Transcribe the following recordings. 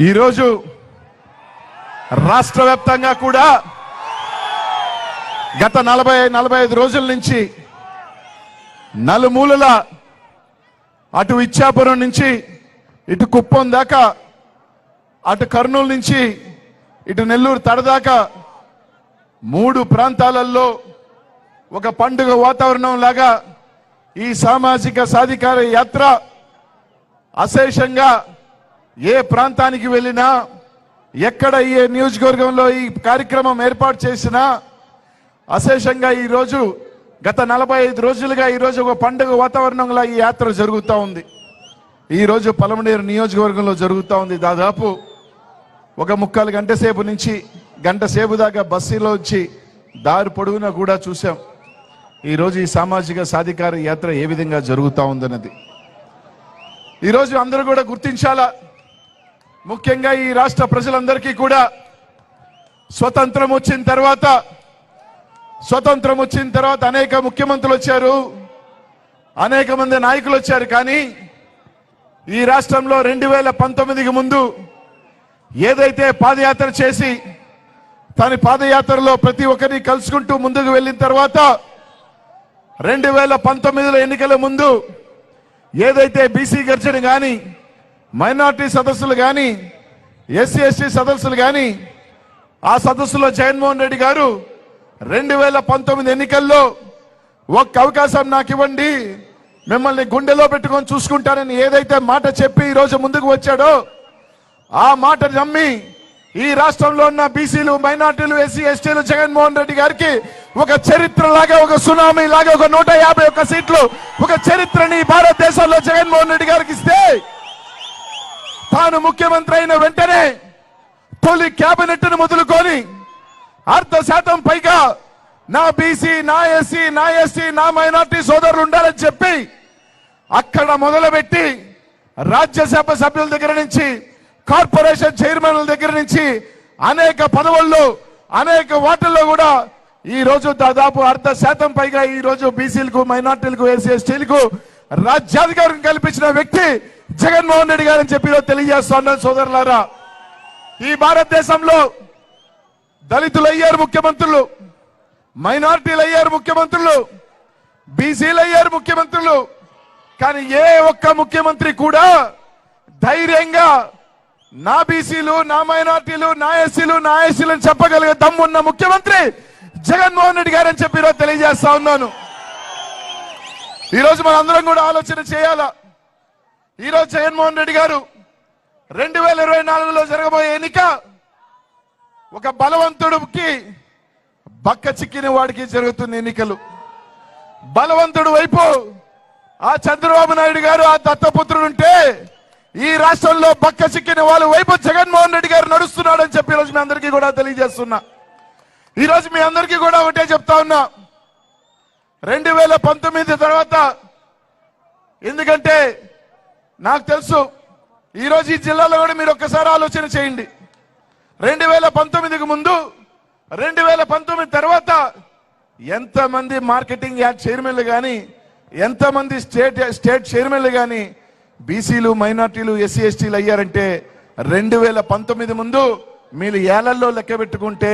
ఈరోజు రాష్ట్ర వ్యాప్తంగా కూడా గత నలభై నలభై ఐదు రోజుల నుంచి నలుమూలల అటు ఇచ్చాపురం నుంచి ఇటు కుప్పం దాకా అటు కర్నూలు నుంచి ఇటు నెల్లూరు తడదాకా మూడు ప్రాంతాలలో ఒక పండుగ వాతావరణం లాగా ఈ సామాజిక సాధికార యాత్ర అశేషంగా ఏ ప్రాంతానికి వెళ్ళినా ఎక్కడ ఏ నియోజకవర్గంలో ఈ కార్యక్రమం ఏర్పాటు చేసినా అశేషంగా ఈరోజు గత నలభై ఐదు రోజులుగా ఈరోజు ఒక పండుగ వాతావరణంలో ఈ యాత్ర జరుగుతూ ఉంది. ఈరోజు పలమనేరు నియోజకవర్గంలో జరుగుతూ ఉంది. దాదాపు ఒక ముక్కాలు గంట సేపు నుంచి గంట సేపు దాకా బస్సులో వచ్చి దారి పొడవునా కూడా చూసాం ఈరోజు ఈ సామాజిక సాధికార యాత్ర ఏ విధంగా జరుగుతూ ఉందన్నది. ఈరోజు అందరూ కూడా గుర్తించాలా? ముఖ్యంగా ఈ రాష్ట్ర ప్రజలందరికీ కూడా స్వతంత్రం వచ్చిన తర్వాత స్వతంత్రం వచ్చిన తర్వాత అనేక ముఖ్యమంత్రులు వచ్చారు అనేక మంది నాయకులు వచ్చారు. కానీ ఈ రాష్ట్రంలో రెండు వేల పంతొమ్మిదికి ముందు ఏదైతే పాదయాత్ర చేసి తన పాదయాత్రలో ప్రతి ఒక్కరిని కలుసుకుంటూ ముందుకు వెళ్ళిన తర్వాత రెండు వేల పంతొమ్మిదిలో ఎన్నికల ముందు ఏదైతే బీసీ గర్జన కానీ మైనార్టీ సదస్సులు కానీ ఎస్సీ ఎస్టీ సదస్సులు కానీ ఆ సదస్సులో జగన్మోహన్ రెడ్డి గారు రెండు వేల పంతొమ్మిది ఎన్నికల్లో ఒక్క అవకాశం నాకు ఇవ్వండి మిమ్మల్ని గుండెలో పెట్టుకొని చూసుకుంటానని ఏదైతే మాట చెప్పి ఈరోజు ముందుకు వచ్చాడో ఆ మాట నమ్మి ఈ రాష్ట్రంలో ఉన్న బీసీలు మైనార్టీలు ఎస్సీ ఎస్టీలు జగన్మోహన్ రెడ్డి గారికి ఒక చరిత్ర లాగా ఒక సునామీ లాగా ఒక నూట యాభై ఒక్క సీట్లు ఒక చరిత్రని భారతదేశంలో జగన్మోహన్ రెడ్డి గారికి ఇస్తే తాను ముఖ్యమంత్రి అయిన వెంటనే తొలి కేబినెట్ను మొదలుకొని అర్ధ శాతం పైగా నా బీసీ నా ఎస్సీ నా ఎస్సీ నా మైనార్టీ సోదరులు ఉండాలని చెప్పి అక్కడ మొదలుపెట్టి రాజ్యసభ సభ్యుల దగ్గర నుంచి కార్పొరేషన్ చైర్మన్ల దగ్గర నుంచి అనేక పదవుల్లో అనేక వాటిల్లో కూడా ఈ రోజు దాదాపు అర్ధ శాతం పైగా ఈ రోజు బీసీలకు మైనార్టీలకు ఎస్సీ ఎస్టీలకు రాజ్యాధికారం కల్పించిన వ్యక్తి జగన్మోహన్ రెడ్డి గారని చెప్పి తెలియజేస్తున్నాను సోదరులారా. ఈ భారతదేశంలో దళితులు అయ్యారు ముఖ్యమంత్రులు మైనార్టీలు అయ్యారు ముఖ్యమంత్రులు బీసీలు అయ్యారు ముఖ్యమంత్రులు. కానీ ఏ ఒక్క ముఖ్యమంత్రి కూడా ధైర్యంగా నా బీసీలు నా మైనార్టీలు నా ఎస్సీలు నా ఎస్సీలు అని చెప్పగలిగే దమ్మున్న ముఖ్యమంత్రి జగన్మోహన్ రెడ్డి గారని చెప్పి ఈరోజు తెలియజేస్తా ఉన్నాను. ఈరోజు మనందరం కూడా ఆలోచన చేయాలా? ఈరోజు జగన్మోహన్ రెడ్డి గారు రెండు వేల ఇరవై నాలుగులో జరగబోయే ఎన్నిక ఒక బలవంతుడికి బక్క చిక్కిన వాడికి జరుగుతున్న ఎన్నికలు. బలవంతుడు వైపు ఆ చంద్రబాబు నాయుడు గారు ఆ దత్తపుత్రుడు ఉంటే ఈ రాష్ట్రంలో బక్క చిక్కిన వాళ్ళ వైపు జగన్మోహన్ రెడ్డి గారు నడుస్తున్నాడని చెప్పి ఈరోజు మీ అందరికీ కూడా తెలియజేస్తున్నా. ఈరోజు మీ అందరికీ కూడా ఒకటే చెప్తా ఉన్నా. రెండు వేల పంతొమ్మిది తర్వాత ఎందుకంటే నాకు తెలుసు. ఈరోజు ఈ జిల్లాలో కూడా మీరు ఒక్కసారి ఆలోచన చేయండి. రెండు వేల పంతొమ్మిదికి ముందు రెండు వేల పంతొమ్మిది తర్వాత ఎంతమంది మార్కెటింగ్ యాడ్ చైర్మన్లు కానీ ఎంతమంది స్టేట్ స్టేట్ చైర్మన్లు కానీ బీసీలు మైనార్టీలు ఎస్సీ ఎస్టీలు అయ్యారంటే రెండు వేల పంతొమ్మిది ముందు మీరు ఏళ్ళలో లెక్క పెట్టుకుంటే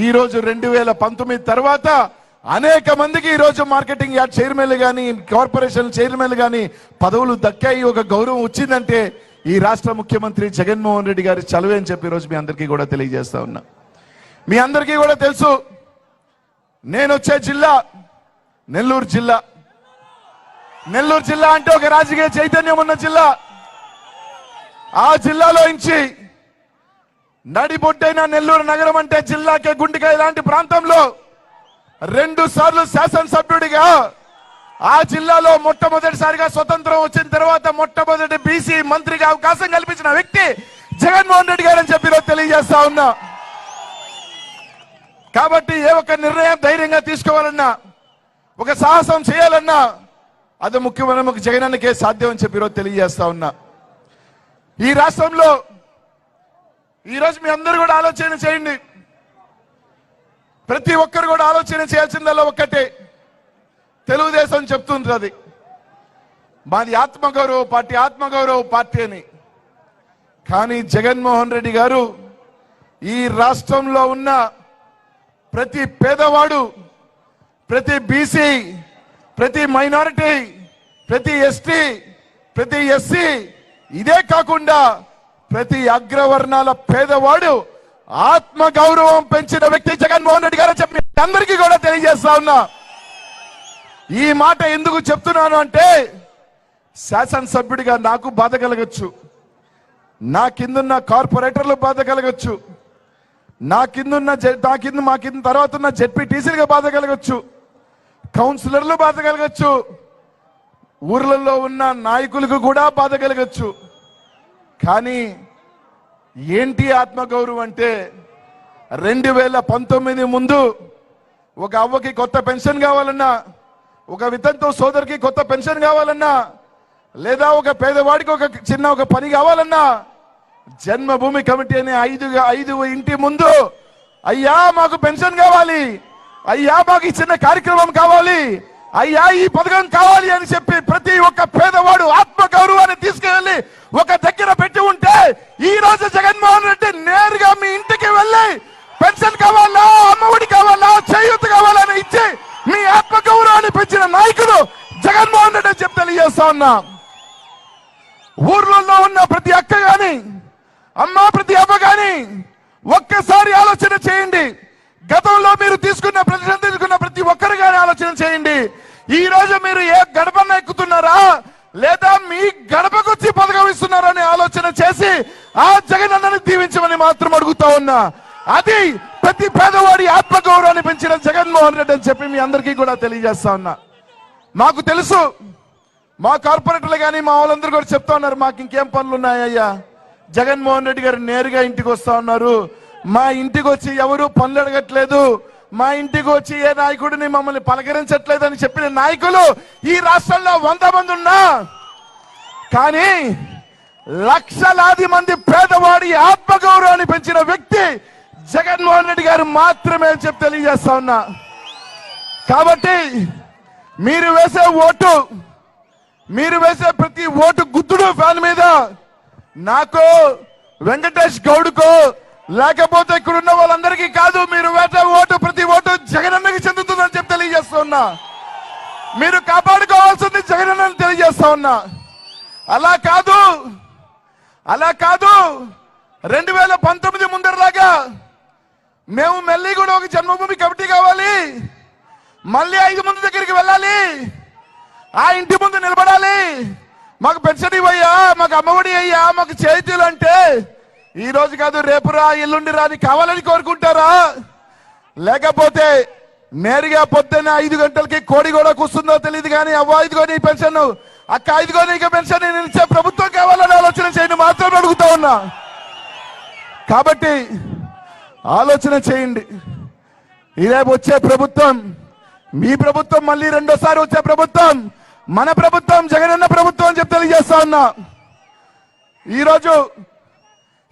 ఈరోజు రెండు వేల పంతొమ్మిది తర్వాత అనేక మందికి ఈరోజు మార్కెటింగ్ యాడ్ చైర్మన్లు కానీ కార్పొరేషన్ చైర్మన్లు కానీ పదవులు దక్కాయి. ఒక గౌరవం వచ్చిందంటే ఈ రాష్ట్ర ముఖ్యమంత్రి జగన్మోహన్ రెడ్డి గారి చలువే అని చెప్పి ఈరోజు మీ అందరికీ కూడా తెలియజేస్తా ఉన్నా. మీ అందరికీ కూడా తెలుసు నేను వచ్చే జిల్లా నెల్లూరు జిల్లా. నెల్లూరు జిల్లా అంటే ఒక రాజకీయ చైతన్యం ఉన్న జిల్లా. ఆ జిల్లాలో నుంచి నడిబొడ్డైన నెల్లూరు నగరం అంటే జిల్లాకే గుండెకాయ లాంటి ప్రాంతంలో రెండు సార్లు శాసనసభ్యుడిగా ఆ జిల్లాలో మొట్టమొదటిసారిగా స్వతంత్రం వచ్చిన తర్వాత మొట్టమొదటి బీసీ మంత్రిగా అవకాశం కల్పించిన వ్యక్తి జగన్మోహన్ రెడ్డి గారు అని చెప్పి తెలియజేస్తా ఉన్నా. కాబట్టి ఏ ఒక్క నిర్ణయం ధైర్యంగా తీసుకోవాలన్నా ఒక సాహసం చేయాలన్నా అది ముఖ్యమైన ఒక జగనన్నకే సాధ్యం అని చెప్పి ఈరోజు తెలియజేస్తా ఉన్నా. ఈ రాష్ట్రంలో ఈరోజు మీ అందరూ కూడా ఆలోచన చేయండి. ప్రతి ఒక్కరు కూడా ఆలోచన చేయాల్సిందల్లా ఒక్కటే. తెలుగుదేశం చెప్తుంటుంది మాది ఆత్మగౌరవ పార్టీ ఆత్మగౌరవ పార్టీ అని. కానీ జగన్మోహన్ రెడ్డి గారు ఈ రాష్ట్రంలో ఉన్న ప్రతి పేదవాడు ప్రతి బీసీ ప్రతి మైనారిటీ ప్రతి ఎస్టీ ప్రతి ఎస్సీ ఇదే కాకుండా ప్రతి అగ్రవర్ణాల పేదవాడు ఆత్మ గౌరవం పెంచిన వ్యక్తి జగన్మోహన్ రెడ్డి గారు చెప్పి అందరికీ కూడా తెలియజేస్తా ఉన్నా. ఈ మాట ఎందుకు చెప్తున్నాను అంటే శాసనసభ్యుడిగా నాకు బాధ కలగచ్చు. నా కిందున్న కార్పొరేటర్లు బాధ కలగచ్చు. నా కిందున్న నా కింద మా కింద తర్వాత ఉన్న జెడ్పీటీసీలుగా బాధ కలగచ్చు. కౌన్సిలర్లు బాధ కలగచ్చు. ఊర్లలో ఉన్న నాయకులకు కూడా బాధ కలగచ్చు. కానీ ఏంటి ఆత్మగౌరవం అంటే రెండు వేల పంతొమ్మిది ముందు ఒక అవ్వకి కొత్త పెన్షన్ కావాలన్నా ఒక వితంతో సోదరికి కొత్త పెన్షన్ కావాలన్నా లేదా ఒక పేదవాడికి ఒక చిన్న ఒక పని కావాలన్నా జన్మభూమి కమిటీ అనే ఐదు ఐదు ఇంటి ముందు అయ్యా మాకు పెన్షన్ కావాలి. అయ్యా మాకు ఈ చిన్న కార్యక్రమం కావాలి. అయ్యా ఈ పథకం కావాలి అని చెప్పి ప్రతి ఒక్క పేదవాడు ఆత్మ గౌరవాన్ని తీసుకెళ్ళి ఒక దగ్గర పెట్టి ఉంటే ఈ రోజు జగన్మోహన్ రెడ్డి నేరుగా మీ ఇంటికి వెళ్ళి పెన్షన్ కావాలా అమ్మఒడి కావాలా చేయూత కావాలని ఇచ్చి మీ ఆత్మ గౌరవాన్ని పెంచిన నాయకుడు జగన్మోహన్ రెడ్డి అని చెప్పి తెలియజేస్తా ఉన్నా. ఊర్లలో ఉన్న ప్రతి అక్క గాని అమ్మ ప్రతి అవ్వ గాని ఒక్కసారి ఆలోచన చేయండి. గతంలో మీరు తీసుకున్న ప్రతిష్టం తీసుకున్న ప్రతి ఒక్కరు గాని ఆలోచన చేయండి. ఈ రోజు మీరు ఏ గడపన్న ఎక్కుతున్నారా? లేదా మీ గడప చేసి ఆ జగనన్నని దీవించమని మాత్రం అడుగుతా ఉన్నా. అది ప్రతి పేదవాడి ఆత్మగౌరవాన్ని పెంచిన జగన్మోహన్ రెడ్డి అని చెప్పి మీ అందరికీ కూడా తెలియజేస్తా ఉన్నా. మాకు తెలుసు మా కార్పొరేటర్లు కానీ మా వాళ్ళందరూ కూడా చెప్తా ఉన్నారు మాకు ఇంకేం పనులు ఉన్నాయ్యా? జగన్మోహన్ రెడ్డి గారు నేరుగా ఇంటికి వస్తా ఉన్నారు. మా ఇంటికి వచ్చి ఎవరు పనులు అడగట్లేదు. మా ఇంటికి వచ్చి ఏ నాయకుడిని మమ్మల్ని పలకరించట్లేదు అని చెప్పిన నాయకులు ఈ రాష్ట్రంలో వంద మంది ఉన్నా. కానీ లక్షలాది మంది పేదవాడి ఆత్మగౌరవాన్ని పెంచిన వ్యక్తి జగన్మోహన్ రెడ్డి గారు మాత్రమే అని చెప్పి తెలియజేస్తా ఉన్నా. కాబట్టి మీరు వేసే ఓటు మీరు వేసే ప్రతి ఓటు గుద్దుడు ఫ్యాన్ మీద నాకు వెంకటేష్ గౌడ్కో లేకపోతే ఇక్కడ ఉన్న వాళ్ళందరికీ కాదు మీరు వేసే ఓటు ప్రతి ఓటు జగనన్నకి చెందుతుందని చెప్పి తెలియజేస్తున్నా మీరు కాపాడుకోవాల్సింది జగనన్నని తెలియజేస్తా ఉన్నా. అలా కాదు అలా కాదు. రెండు వేల పంతొమ్మిది ముందరలాగా మేము మళ్ళీ కూడా ఒక జన్మభూమి కమిటీ కావాలి. మళ్ళీ ఐదు మంది దగ్గరికి వెళ్ళాలి. ఆ ఇంటి ముందు నిలబడాలి. మాకు పెన్షన్ ఇవ్వయ్యా మాకు అమ్మఒడి అయ్యా మాకు చేతులు అంటే ఈ రోజు కాదు రేపు రా ఎల్లుండి రా అని కావాలని కోరుకుంటారా? లేకపోతే నేరుగా పొద్దున్న ఐదు గంటలకి కోడి కూడా కూస్తుందో తెలియదు కానీ అవ్వ ఐదుగో నీ పెన్షన్. అక్క ఐదుగో నీకు పెన్షన్ నేను ఇచ్చే ప్రభుత్వం కావాలని ఆలోచన చేయండి మాత్రం అడుగుతా ఉన్నా. కాబట్టి ఆలోచన చేయండి. రేపు వచ్చే ప్రభుత్వం మీ ప్రభుత్వం మళ్ళీ రెండోసారి వచ్చే ప్రభుత్వం మన ప్రభుత్వం జగనన్న ప్రభుత్వం అని చెప్పి తెలియజేస్తా ఉన్నా. ఈరోజు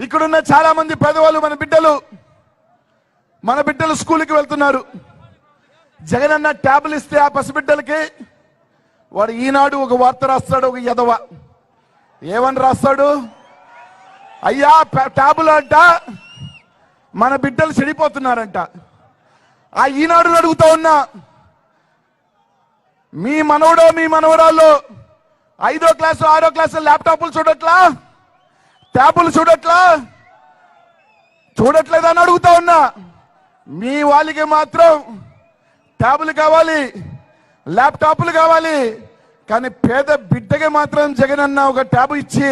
ఇక్కడున్న చాలా మంది పేదవాళ్ళు మన బిడ్డలు మన బిడ్డలు స్కూల్కి వెళ్తున్నారు. జగనన్న ట్యాబ్లు ఇస్తే ఆ పసిబిడ్డలకి వాడు ఈనాడు ఒక వార్త రాస్తాడు ఒక యదవ. ఏమని రాస్తాడు? అయ్యా ప- ట్యాబులు అంట మన బిడ్డలు చెడిపోతున్నారంట. ఆ ఈనాడు అడుగుతా ఉన్నా మీ మనవడో మీ మనవరాల్లో ఐదో క్లాసు ఆరో క్లాసు ల్యాప్టాప్లు చూడట్లా? ట్యాబులు చూడట్లా? చూడట్లేదని అడుగుతా ఉన్నా. మీ వాళ్ళకి మాత్రం ట్యాబులు కావాలి. ల్యాప్టాప్లు కావాలి. కానీ పేద బిడ్డకి మాత్రం జగన్ అన్న ఒక ట్యాబ్ ఇచ్చి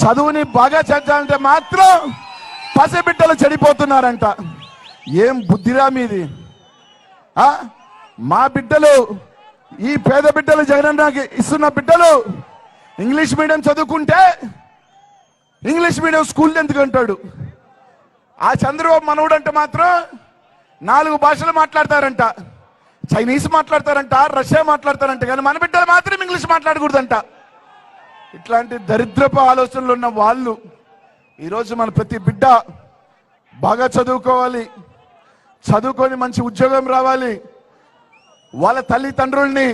చదువుని బాగా చదవాలంటే మాత్రం పసిబిడ్డలు చెడిపోతున్నారంట. ఏం బుద్ధిరా మీది? మా బిడ్డలు ఈ పేద బిడ్డలు జగనన్నకి ఇస్తున్న బిడ్డలు ఇంగ్లీష్ మీడియం చదువుకుంటే ఇంగ్లీష్ మీడియం స్కూల్ ఎందుకు అంటాడు? ఆ చంద్రబాబు మనవుడు అంటే మాత్రం నాలుగు భాషలు మాట్లాడతారంట. చైనీస్ మాట్లాడతారంట రష్యా మాట్లాడతారంట కానీ మన బిడ్డలు మాత్రం ఇంగ్లీష్ మాట్లాడకూడదంట. ఇట్లాంటి దరిద్రపు ఆలోచనలు ఉన్న వాళ్ళు ఈరోజు మన ప్రతి బిడ్డ బాగా చదువుకోవాలి చదువుకొని మంచి ఉద్యోగం రావాలి వాళ్ళ తల్లిదండ్రుల్ని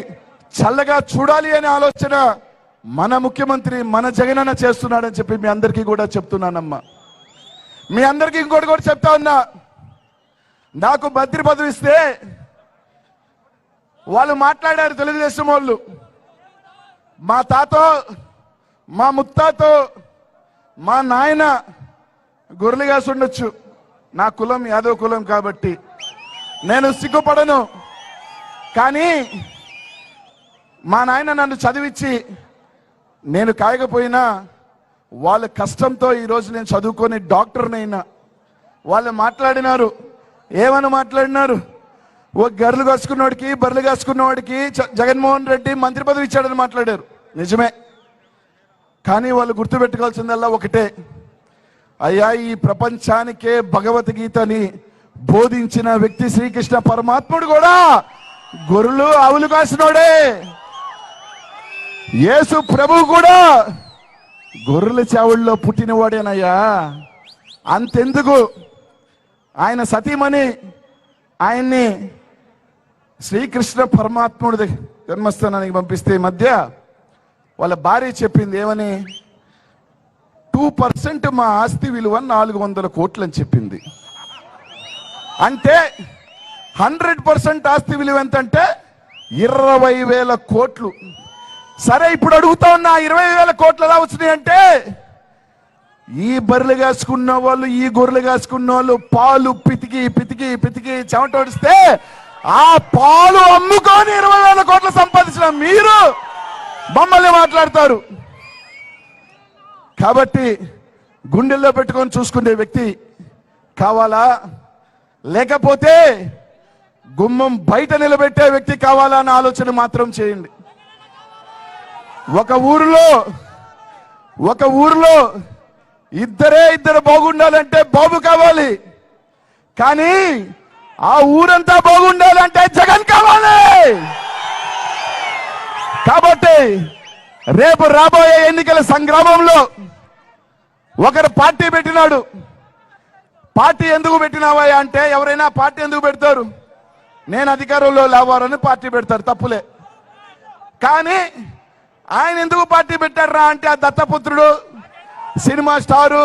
చల్లగా చూడాలి అనే ఆలోచన మన ముఖ్యమంత్రి మన జగనన్న చేస్తున్నాడని చెప్పి మీ అందరికీ కూడా చెప్తున్నానమ్మా. మీ అందరికీ ఇంకోటి కూడా చెప్తా ఉన్నా నాకు మంత్రి పదవి ఇస్తే వాళ్ళు మాట్లాడారు తెలుగుదేశం వాళ్ళు. మా తాతో మా ముత్తాతో మా నాయన గొర్రెలుగాసి ఉండొచ్చు. నా కులం యాదవ కులం కాబట్టి. నేను సిగ్గుపడను. కానీ మా నాయన నన్ను చదివించి నేను కాయకపోయినా వాళ్ళ కష్టంతో ఈరోజు నేను చదువుకొని డాక్టర్నైనా. వాళ్ళు మాట్లాడినారు. ఏమని మాట్లాడినారు? ఓ గర్లు కాసుకున్నవాడికి బర్రెలు కాసుకున్నవాడికి జగన్మోహన్ రెడ్డి మంత్రి పదవి ఇచ్చాడని మాట్లాడారు. నిజమే. కానీ వాళ్ళు గుర్తుపెట్టుకోవాల్సిందల్లా ఒకటే. అయ్యా ఈ ప్రపంచానికే భగవద్గీతని బోధించిన వ్యక్తి శ్రీకృష్ణ పరమాత్ముడు కూడా గొర్రెలు ఆవులు కాసినోడే. యేసు ప్రభు కూడా గొర్రెల చావుల్లో పుట్టినవాడేనయ్యా. అంతెందుకు? ఆయన సతీమణి ఆయన్ని శ్రీకృష్ణ పరమాత్ముడి జన్మస్థానానికి పంపిస్తే ఈ మధ్య వాళ్ళ భార్య చెప్పింది ఏమని? టూ పర్సెంట్ మా ఆస్తి విలువ నాలుగు వందల కోట్లు అని చెప్పింది. అంటే హండ్రెడ్ పర్సెంట్ ఆస్తి విలువ ఎంత అంటే ఇరవై వేల కోట్లు. సరే ఇప్పుడు అడుగుతా ఉన్నా ఇరవై వేల కోట్లు ఎలా వచ్చినాయి అంటే ఈ బర్రెలు కాసుకున్న వాళ్ళు ఈ గొర్రెలు కాసుకున్న వాళ్ళు పాలు పితికి పితికి పితికి చెమటోడిస్తే ఆ పాలు అమ్ముకొని ఇరవై వేల కోట్లు సంపాదించిన మీరు మమ్మల్ని మాట్లాడతారు. కాబట్టి గుండెల్లో పెట్టుకొని చూసుకునే వ్యక్తి కావాలా? లేకపోతే గుమ్మం బయట నిలబెట్టే వ్యక్తి కావాలా అన్న ఆలోచన మాత్రం చేయండి. ఒక ఊరిలో ఒక ఊరిలో ఇద్దరే ఇద్దరు బాగుండాలంటే బాబు కావాలి. కానీ ఆ ఊరంతా బాగుండాలంటే జగన్ కావాలి. కాబట్టి రేపు రాబోయే ఎన్నికల సంగ్రామంలో ఒకరు పార్టీ పెట్టినాడు. పార్టీ ఎందుకు పెట్టినావా అంటే ఎవరైనా పార్టీ ఎందుకు పెడతారు? నేను అధికారంలో లేవారని పార్టీ పెడతారు తప్పులే. కానీ ఆయన ఎందుకు పార్టీ పెట్టారా అంటే ఆ దత్తపుత్రుడు సినిమా స్టారు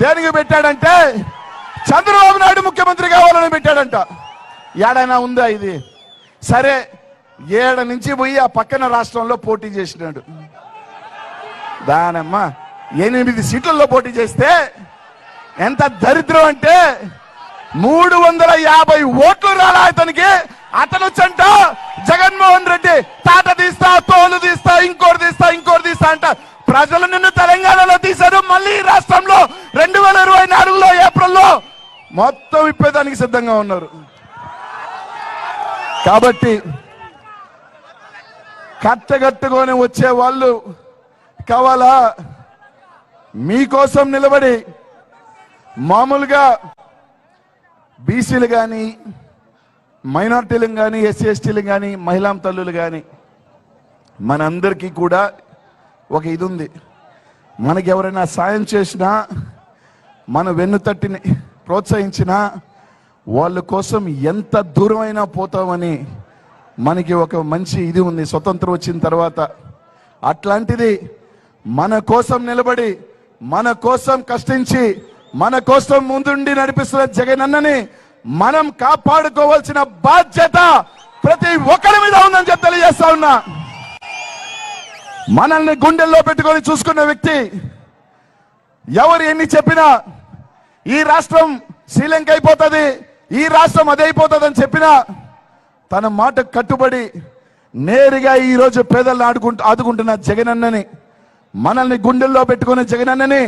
దేనికి పెట్టాడంటే చంద్రబాబు నాయుడు ముఖ్యమంత్రి కావాలని పెట్టాడంట. ఏడైనా ఉందా ఇది? సరే ఏడ నుంచి పోయి ఆ పక్కన రాష్ట్రంలో పోటీ చేసినాడు. దానమ్మ ఎనిమిది సీట్లలో పోటీ చేస్తే ఎంత దరిద్రం అంటే మూడు వందల యాభై ఓట్లు రాలా అతనికి. అతను వచ్చంట జగన్మోహన్ రెడ్డి తాట తీస్తా తోలు తీస్తా ఇంకోటి తీస్తా ఇంకోటి తీస్తా అంట. ప్రజలు నిన్ను తెలంగాణలో తీశారు. మళ్ళీ ఈ రాష్ట్రంలో రెండు వేల ఇరవై నాలుగులో ఏప్రిల్లో మొత్తం ఇప్పేదానికి సిద్ధంగా ఉన్నారు. కాబట్టి కట్టగట్టుకొని వచ్చే వాళ్ళు కావాలా? మీకోసం నిలబడి మామూలుగా బీసీలు కానీ మైనార్టీలు కానీ ఎస్సీ ఎస్టీలు కానీ మహిళా తల్లులు కానీ మనందరికీ కూడా ఒక ఇది ఉంది మనకి ఎవరైనా సాయం చేసినా మన వెన్ను తట్టిని ప్రోత్సహించినా వాళ్ళ కోసం ఎంత దూరమైనా పోతామని మనకి ఒక మంచి ఇది ఉంది. స్వతంత్రం వచ్చిన తర్వాత అట్లాంటిది మన కోసం నిలబడి మన కోసం కష్టించి మన కోసం ముందుండి నడిపిస్తున్న జగనన్నని మనం కాపాడుకోవాల్సిన బాధ్యత ప్రతి ఒక్కరి మీద ఉందని చెప్పి తెలియజేస్తా ఉన్నా. మనల్ని గుండెల్లో పెట్టుకొని చూసుకున్న వ్యక్తి ఎవరు ఎన్ని చెప్పినా ఈ రాష్ట్రం శ్రీలంక అయిపోతుంది ఈ రాష్ట్రం అదే అయిపోతుంది అని చెప్పినా తన మాట కట్టుబడి నేరుగా ఈరోజు పేదలను ఆడుకుంటూ ఆదుకుంటున్న జగనన్నని మనల్ని గుండెల్లో పెట్టుకున్న జగనన్నని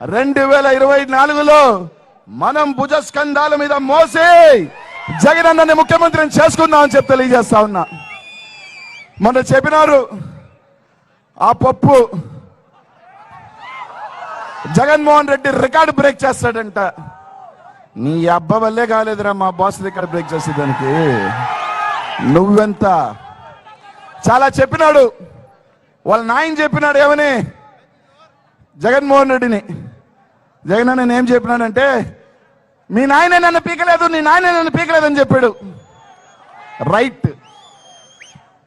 రెండు వేల ఇరవై నాలుగులో మనం భుజస్కంధాల మీద మోసి జగనన్నని ముఖ్యమంత్రిని చేసుకుందామని అని చెప్పి తెలియజేస్తా ఉన్నా. మొన్న చెప్పినారు ఆ పప్పు జగన్మోహన్ రెడ్డి రికార్డు బ్రేక్ చేస్తాడంట. నీ అబ్బ వల్లే కాలేదురా మా బాస్ రికార్డు బ్రేక్ చేసేదానికి. నువ్వెంత? చాలా చెప్పినాడు. వాళ్ళ నాయన చెప్పినాడు ఏమని? జగన్మోహన్ రెడ్డిని. జగన్ నేను ఏం చెప్పినాడంటే మీ నాయన నన్ను పీకలేదు నీ నాయన నన్ను పీకలేదని చెప్పాడు. రైట్.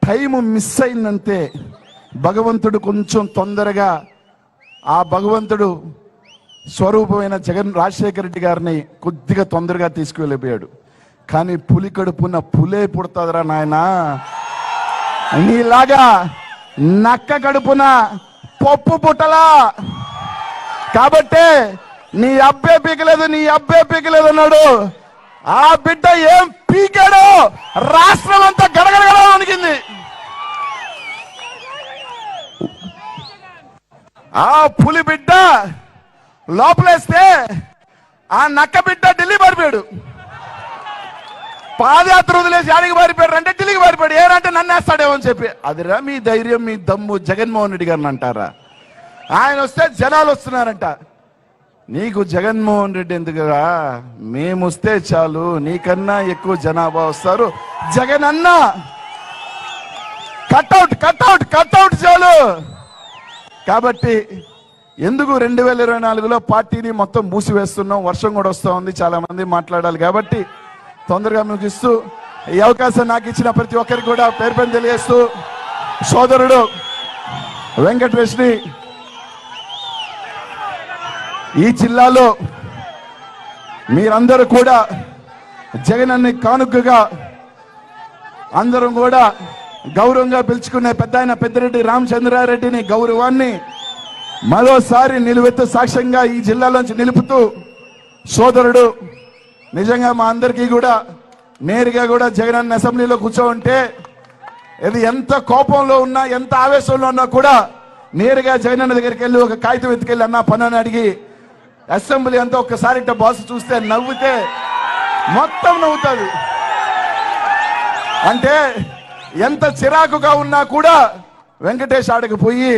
టైం మిస్ అయిందంటే భగవంతుడు కొంచెం తొందరగా ఆ భగవంతుడు స్వరూపమైన జగన్ రాజశేఖర రెడ్డి గారిని కొద్దిగా తొందరగా తీసుకువెళ్ళిపోయాడు. కానీ పులి కడుపున పులే పుడతాదిరా నాయనా. నీలాగా నక్క కడుపున పప్పు పుట్టలా. కాబట్టే నీ అబ్బే పీకలేదు నీ అబ్బే పీకలేదు అన్నాడు. ఆ బిడ్డ ఏం పీకాడు? రా ఆ పులి బిడ్డ లోపలేస్తే ఆ నక్క బిడ్డ ఢిల్లీ పారిపోయాడు. పాదయాత్ర వదిలేసి ఆడికి పారిపోయాడు అంటే ఢిల్లీకి పారిపోయాడు. ఏరంటే నన్ను వేస్తాడేమో అని చెప్పి. అదిరా మీ ధైర్యం మీ దమ్ము జగన్మోహన్ రెడ్డి గారిని అంటారా? ఆయన వస్తే జనాలు వస్తున్నారంట. నీకు జగన్మోహన్ రెడ్డి ఎందుకురా? మేము వస్తే చాలు. నీకన్నా ఎక్కువ జనాభా వస్తారు. జగన్ అన్న కట్అవుట్ కట్అవుట్ కట్అవుట్ చాలు కాబట్టి ఎందుకు రెండు వేల ఇరవై నాలుగులో పార్టీని మొత్తం మూసివేస్తున్నాం? వర్షం కూడా వస్తూ ఉంది చాలా మంది మాట్లాడాలి. కాబట్టి తొందరగా ముగిస్తూ ఈ అవకాశం నాకు ఇచ్చిన ప్రతి ఒక్కరికి కూడా పేరు పని తెలియజేస్తూ సోదరుడు వెంకటేష్ని ఈ జిల్లాలో మీరందరూ కూడా జగనన్ని కానుకగా అందరం కూడా గౌరవంగా పిలుచుకునే పెద్ద ఆయన పెద్దిరెడ్డి రామచంద్రారెడ్డిని గౌరవాన్ని మరోసారి నిలువెత్తు సాక్ష్యంగా ఈ జిల్లాలోంచి నిలుపుతూ సోదరుడు నిజంగా మా అందరికీ కూడా నేరుగా కూడా జగనన్న అసెంబ్లీలో కూర్చోంటే ఇది ఎంత కోపంలో ఉన్నా ఎంత ఆవేశంలో ఉన్నా కూడా నేరుగా జగనన్న దగ్గరికి వెళ్ళి ఒక కాగితం ఎత్తుకెళ్ళి అన్న పనుని అడిగి అసెంబ్లీ అంతా ఒక్కసారి ఇట్ట బాస్ చూస్తే నవ్వితే మొత్తం నవ్వుతుంది అంటే ఎంత చిరాకుగా ఉన్నా కూడా వెంకటేష్ ఆడకి పోయి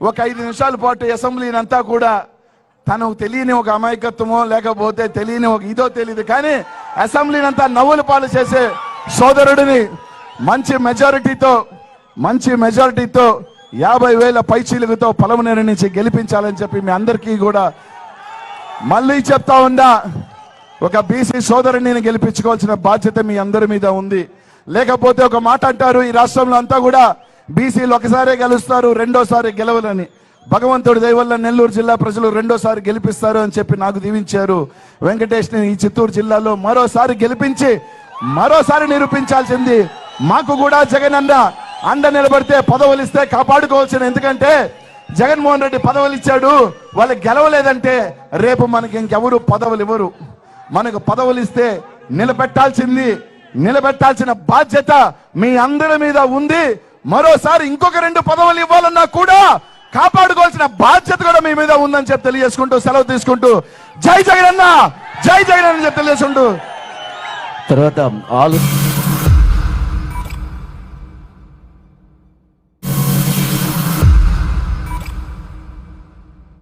ఒక ఐదు నిమిషాల పాటు అసెంబ్లీని అంతా కూడా తనకు తెలియని ఒక అమాయకత్వమో లేకపోతే తెలియని ఒక ఇదో తెలియదు కానీ అసెంబ్లీని అంతా నవ్వుల పాలు చేసే సోదరుడిని మంచి మెజారిటీతో మంచి మెజారిటీతో యాభై వేల పైచీలుగుతో పొలమనేరు నుంచి గెలిపించాలని చెప్పి మీ అందరికీ కూడా మళ్ళీ చెప్తా ఉందా ఒక బీసీ సోదరుని గెలిపించుకోవాల్సిన బాధ్యత మీ అందరి మీద ఉంది. లేకపోతే ఒక మాట అంటారు ఈ రాష్ట్రంలో అంతా కూడా బీసీలు ఒకసారే గెలుస్తారు రెండోసారి గెలవలని భగవంతుడి దయవల్ల నెల్లూరు జిల్లా ప్రజలు రెండోసారి గెలిపిస్తారు అని చెప్పి నాకు దీవించారు. వెంకటేష్ని ఈ చిత్తూరు జిల్లాలో మరోసారి గెలిపించి మరోసారి నిరూపించాల్సింది మాకు కూడా జగన్ అన్న. అండ నిలబడితే పదవులు ఇస్తే కాపాడుకోవాల్సిన ఎందుకంటే జగన్మోహన్ రెడ్డి పదవులు ఇచ్చాడు వాళ్ళు గెలవలేదంటే రేపు మనకి ఇంకెవరు పదవులు ఇవ్వరు మనకు పదవులు ఇస్తే నిలబెట్టాల్సింది నిలబెట్టాల్సిన బాధ్యత మీ అందరి మీద ఉంది. మరోసారి ఇంకొక రెండు పదవులు ఇవ్వాలన్నా కూడా కాపాడుకోవాల్సిన బాధ్యత కూడా మీ మీద ఉందని చెప్పి తెలియజేసుకుంటూ సెలవు తీసుకుంటూ జై జగన్ అన్న! జై జగన్ అని చెప్పి తెలియజేసుకుంటూ. తర్వాత ఆలు